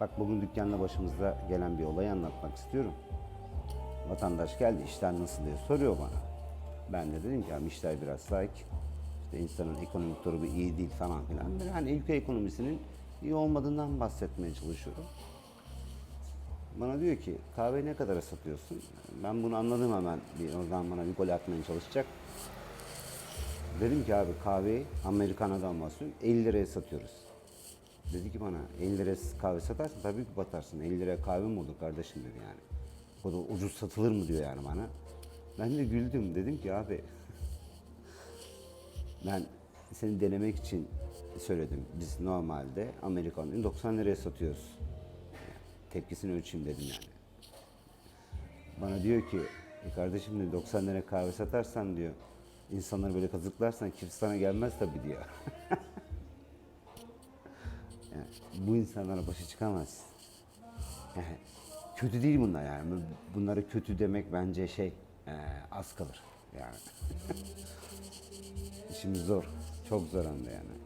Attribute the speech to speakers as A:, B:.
A: Bak bugün dükkanda başımızda gelen bir olayı anlatmak istiyorum. Vatandaş geldi işler nasıl diye soruyor bana. Ben de dedim ki işler biraz sakin. İşte insanın ekonomik durumu iyi değil falan filan. Ben hani ülke ekonomisinin iyi olmadığından bahsetmeye çalışıyorum. Bana diyor ki kahve ne kadara satıyorsun? Ben bunu anladım hemen. Bir, oradan bana bir gol atmaya çalışacak. Dedim ki abi kahveyi Amerikana'dan bahsediyorum 50 liraya satıyoruz. Dedi ki bana 50 liraya kahve satarsın tabii ki batarsın. 50 liraya kahve mi olur kardeşim dedi yani. O da ucuz satılır mı diyor yani bana. Ben de güldüm dedim ki abi ben seni denemek için söyledim. Biz normalde Amerikan'ı 90 liraya satıyoruz. Tepkisini ölçeyim dedim yani. Bana diyor ki e kardeşim diyor 90 lira kahve satarsan diyor insanları böyle kazıklarsan kimse sana gelmez tabii diyor. Bu insanlara başa çıkamaz. Yani kötü değil bunlar yani. Bunlara kötü demek bence şey e, az kalır yani. İşimiz zor. Çok zor de yani.